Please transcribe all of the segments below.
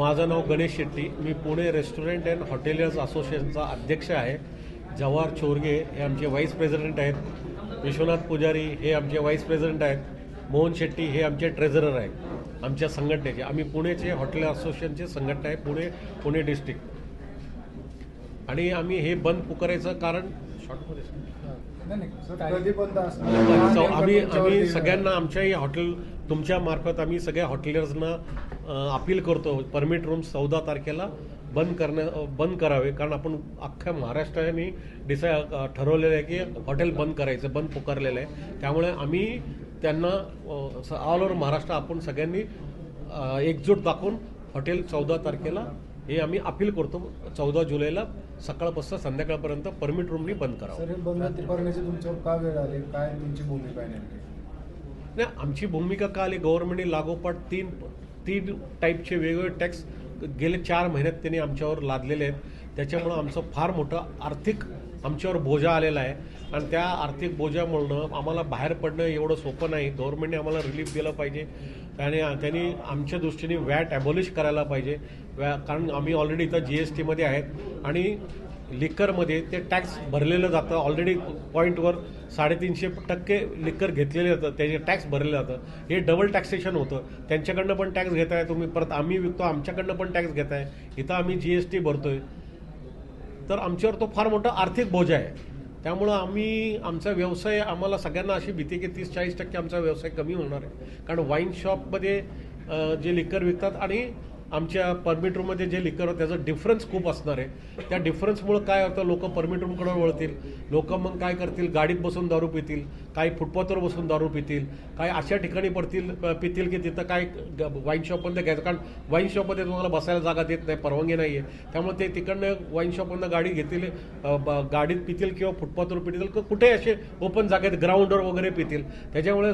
माझं नाव गणेश शेट्टी. मी पुणे रेस्टॉरंट अँड हॉटेलियर्स असोसिएशनचा अध्यक्ष आहे. जवाहर चोरगे हे आमचे व्हाईस प्रेसिडेंट आहेत. विश्वनाथ पुजारी हे आमचे व्हाईस प्रेसिडेंट आहेत. मोहन शेट्टी हे आमचे ट्रेझरर आहेत. आमच्या संघटनेचे. आम्ही पुणेचे हॉटेल असोसिएशनचे संघटना आहे. पुणे पुणे डिस्ट्रिक्ट. आणि आम्ही हे बंद पुकारायचं कारण शॉर्टमध्ये आम्ही आम्ही. सगळ्यांना आमच्याही हॉटेल तुमच्या मार्फत आम्ही सगळ्या हॉटेलियर्सना अपील करतो परमिट रूम चौदा तारखेला बंद करण्या बंद करावे. कारण आपण अख्ख्या महाराष्ट्राने डिसाय ठरवलेलं आहे की हॉटेल बंद करायचं बंद पुकारलेलं आहे. त्यामुळे आम्ही त्यांना ऑल ओव्हर महाराष्ट्र आपण सगळ्यांनी एकजूट दाखवून हॉटेल चौदा तारखेला हे आम्ही अपील करतो चौदा जुलैला सकाळपासून संध्याकाळपर्यंत परमिट रूमनी बंद करावं. सर बंद करण्याची तुमच्यावर का वेळ आली? काय तुमची भूमिका आहे नाही आमची भूमिका का आली? गव्हर्नमेंटने लागोपाठ तीन तीन टाईपचे वेगवेगळे टॅक्स गेले चार महिन्यात त्यांनी आमच्यावर लादलेले आहेत. त्याच्यामुळं आमचं फार मोठं आर्थिक आमच्यावर बोजा आलेला आहे. आणि त्या आर्थिक बोजामुळं आम्हाला बाहेर पडणं एवढं सोपं नाही. गव्हर्नमेंटने आम्हाला रिलीफ दिलं पाहिजे. आणि त्यांनी आमच्या दृष्टीने वॅट ॲबॉलिश करायला पाहिजे. वॅ कारण आम्ही ऑलरेडी इथं जी एस टीमध्ये आहेत. आणि लिकरमध्ये ते टॅक्स भरलेलं जातं. ऑलरेडी पॉईंटवर साडेतीनशे टक्के लिक्कर घेतलेले जातं. त्याचे टॅक्स भरले जातं. हे डबल टॅक्सेशन होतं. त्यांच्याकडनं पण टॅक्स घेताय तुम्ही. परत आम्ही विकतो. आमच्याकडनं पण टॅक्स घेताय. इथं आम्ही जी एस टी भरतोय. तर आमच्यावर तो फार मोठा आर्थिक बोजा आहे. त्यामुळं आम्ही आमचा व्यवसाय आम्हाला सगळ्यांना अशी भीती की तीस चाळीस टक्के आमचा व्यवसाय कमी होणार आहे. कारण वाईन शॉपमध्ये जे लिकर विकतात आणि आमच्या परमिट रूममध्ये जे लिकर त्याचं डिफरन्स खूप असणार आहे. त्या डिफरन्समुळं काय होतं लोक परमिट रूमकडे वळतील. लोक मग काय करतील गाडीत बसून दारू पितील काही फुटपाथवर बसून दारू पितील काही अशा ठिकाणी पडतील पितील की तिथं काय वाईन शॉपमध्ये घ्यायचं. कारण वाईन शॉपमध्ये तुम्हाला बसायला जागा देत नाही परवानगी नाही आहे त्यामुळे ते तिकडनं वाईन शॉपमधनं गाडी घेतील ब- गाडीत पितील किंवा फुटपाथवर पितील क- कुठे असे ओपन जागेत ग्राउंडवर वगैरे पितील. त्याच्यामुळे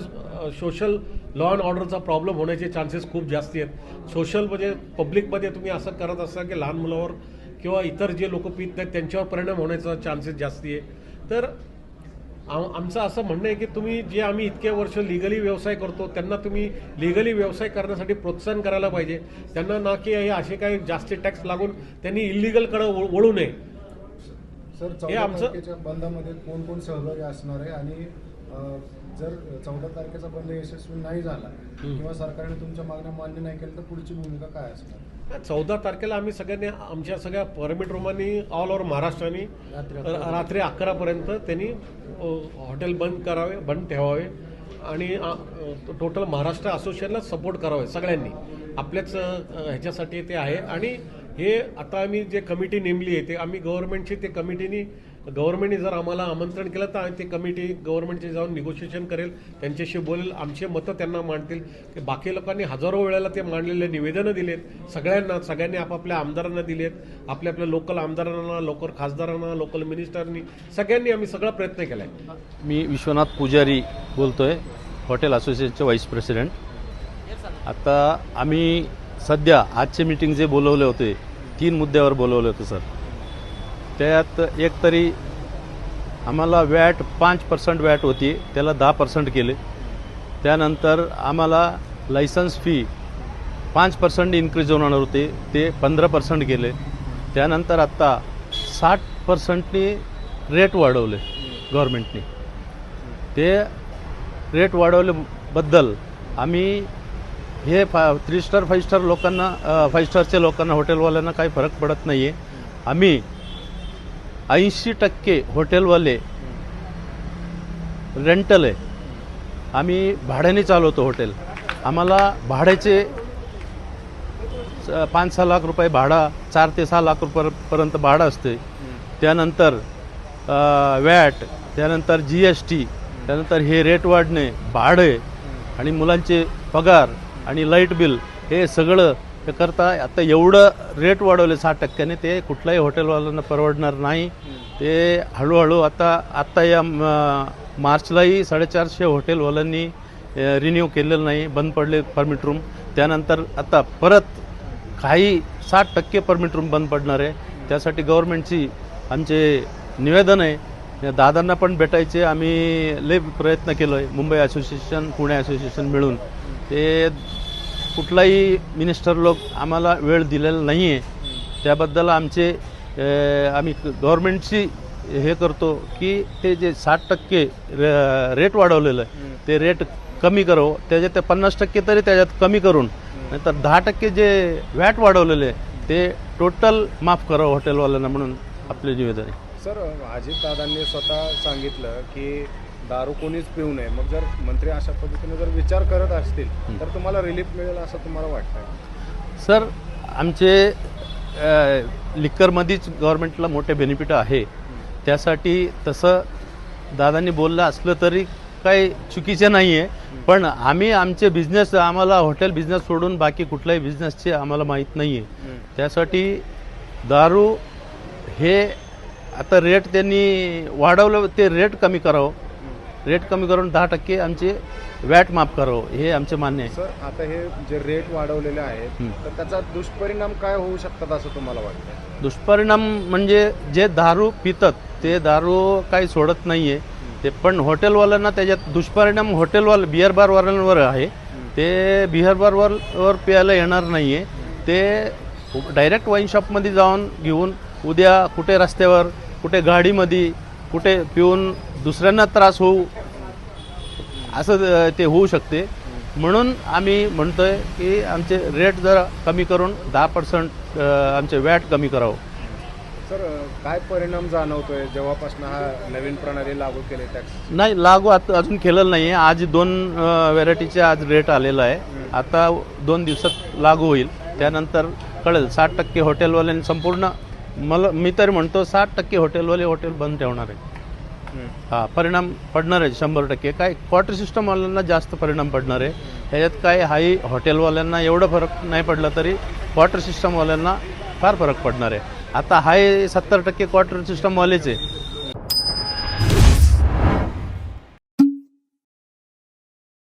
सोशल लॉ अँड ऑर्डरचा प्रॉब्लेम होण्याचे चान्सेस खूप जास्ती आहेत. सोशल म्हणजे पब्लिकमध्ये तुम्ही असं करत असाल की लहान मुलावर किंवा इतर जे लोक पित नाहीत त्यांच्यावर परिणाम होण्याचा चान्सेस जास्ती आहे. तर आम- आमचं असं म्हणणं आहे की तुम्ही जे आम्ही इतके वर्ष लिगली व्यवसाय करतो त्यांना तुम्ही लिगली व्यवसाय करण्यासाठी प्रोत्साहन करायला पाहिजे. त्यांना ना की हे असे काही जास्ती टॅक्स लागून त्यांनी इलिगलकडे वळू नये. सर हे आमचं- बंदामध्ये कोण कोण सहभागी असणार आहे आणि जर चौदा तारखेचा बंद यशस्वी नाही झाला किंवा सरकारने तुमच्या मागण्या मान्य नाही केल्या तर पुढची भूमिका काय असणार? चौदा तारखेला आम्ही सगळ्यांनी आमच्या सगळ्या परमिट रूमांनी ऑल ओव्हर महाराष्ट्राने रात्री अकरापर्यंत त्यांनी हॉटेल बंद करावे बंद ठेवावे आणि टोटल महाराष्ट्र असोसिएशनला सपोर्ट करावे सगळ्यांनी. आपल्याच ह्याच्यासाठी ते आहे. आणि हे आता आम्ही जे कमिटी नेमली आहे ते आम्ही गव्हर्नमेंटची ते कमिटीनी गव्हर्नमेंटने जर आम्हाला आमंत्रण केलं तर ते कमिटी गव्हर्नमेंटचे जाऊन निगोशिएशन करेल त्यांच्याशी बोलेल आमचे मतं त्यांना मांडतील. की बाकी लोकांनी हजारो वेळेला ते मांडलेले निवेदनं दिलेत. सगळ्यांना सगळ्यांनी आपापल्या आमदारांना दिलेत. आपल्या आपल्या लोकल आमदारांना लोकल खासदारांना लोकल मिनिस्टरनी सगळ्यांनी आम्ही सगळा प्रयत्न केला आहे मी विश्वनाथ पुजारी बोलतोय हॉटेल असोसिएशनचे व्हाईस प्रेसिडेंट आता आम्ही सध्या आजचे मीटिंग जे बोलवले होते तीन मुद्द्यावर बोलवले होते सर त्यात एक तरी आम्हाला वॅट पाच पर्सेंट वॅट होती त्याला दहा पर्सेंट केले. त्यानंतर आम्हाला लायसन्स फी पाच पर्सेंट इन्क्रीज होणार होते ते पंधरा पर्सेंट केले. त्यानंतर आत्ता साठ पर्सेंटनी रेट वाढवले गव्हर्मेंटने ते रेट वाढवल्याबद्दल आम्ही हे फा थ्री स्टार फाईव्ह स्टार लोकांना फाईव्ह स्टारच्या लोकांना हॉटेलवाल्यांना काही फरक पडत नाही आहे आम्ही ऐंशी टक्के हॉटेलवाले रेंटल आहे. आम्ही भाड्याने चालवतो हॉटेल. आम्हाला भाड्याचे स- पाच सहा लाख रुपये भाडा चार ते सहा लाख रुपयापर्यंत भाडं असते. त्यानंतर वॅट त्यानंतर जी एस टी त्यानंतर हे रेट वाढणे भाडे आणि मुलांचे पगार आणि लाइट बिल हे सगळं हे करता आता एवढं रेट वाढवले सहा टक्क्याने ते कुठल्याही हॉटेलवाल्यांना परवडणार नाही. ते हळूहळू आता आत्ता या मार्चलाही साडेचारशे हॉटेलवाल्यांनी रिन्यू केलेलं नाही बंद पडले परमिट रूम त्यानंतर आता परत काही साठ टक्के परमिट रूम बंद पडणार आहे. त्यासाठी गव्हर्नमेंटची आमचे निवेदन आहे. या दादांना पण भेटायचे. आम्ही लय प्रयत्न केलो आहे मुंबई असोसिएशन पुणे असोसिएशन मिळून. ते कुठलाही मिनिस्टर लोक आम्हाला वेळ दिलेला नाही आहे त्याबद्दल आमचे आम्ही गव्हर्मेंटची हे करतो की ते जे साठ टक्के रे- रेट वाढवलेलं आहे ते रेट कमी करावं. त्याच्यात ते पन्नास टक्के तरी त्याच्यात कमी करून नाहीतर दहा टक्के जे व्हॅट वाढवलेले ते टोटल माफ करावं हॉटेलवाल्यांना म्हणून आपले निवेदन आहे सर अजितदादांनी स्वतः सांगितलं की दारू कोणीच पिऊ नये. मग जर मंत्री अशा पद्धतीने जर विचार करत असतील तर तुम्हाला रिलीफ मिळेल असं तुम्हाला वाटतंय? सर आमचे लिक्करमध्येच गव्हर्नमेंटला मोठे बेनिफिट आहे. त्यासाठी तसं दादांनी बोललं असलं तरी काही चुकीचं नाही आहे पण आम्ही आमचे बिझनेस आम्हाला हॉटेल बिझनेस सोडून बाकी कुठल्याही बिझनेसचे आम्हाला माहीत नाही आहे त्यासाठी दारू हे आता रेट त्यांनी वाढवलं ते रेट कमी करावं. रेट कमी करून दहा टक्के आमचे वॅट माफ करावं हे आमचे मान्य आहे. सर आता हे जे रेट वाढवलेले आहेत. तर त्याचा दुष्परिणाम काय होऊ शकतात असं तुम्हाला वाटतं? दुष्परिणाम म्हणजे जे दारू पितात ते दारू काही सोडत नाही आहे ते पण हॉटेलवाल्यांना त्याच्यात दुष्परिणाम हॉटेलवाले बिअर बारवाल्यांवर आहे. ते बिअर बारवर वर प्यायला येणार नाही आहे ते डायरेक्ट वाईन शॉपमध्ये जाऊन घेऊन उद्या कुठे रस्त्यावर कुठे गाडीमध्ये कुठे पिऊन दुसऱ्यांना त्रास होऊ असं ते होऊ शकते. म्हणून आम्ही म्हणतोय की आमचे रेट जरा कमी करून दहा पर्सेंट आमचे वॅट कमी करावं. सर काय परिणाम जाणवतोय? जेव्हापासून हा नवीन प्रणाली लागू केली टॅक्स नाही लागू आता अजून केलेलं नाही आहे आज दोन व्हेरायटीचे आज रेट आलेला आहे. आता दोन दिवसात लागू होईल. त्यानंतर कळेल. साठ टक्के हॉटेलवाल्यांनी संपूर्ण मला मी तर म्हणतो साठ टक्के हॉटेलवाले हॉटेल बंद ठेवणार आहे हा परिणाम पडणार आहे शंभर टक्के. काय क्वार्टर सिस्टमवाल्यांना जास्त परिणाम पडणार आहे. ह्याच्यात काय हाई हॉटेलवाल्यांना एवढं फरक नाही पडला तरी क्वार्टर सिस्टमवाल्यांना फार फरक पडणार आहे. आता हाय सत्तर टक्के क्वार्टर सिस्टमवालेच आहे.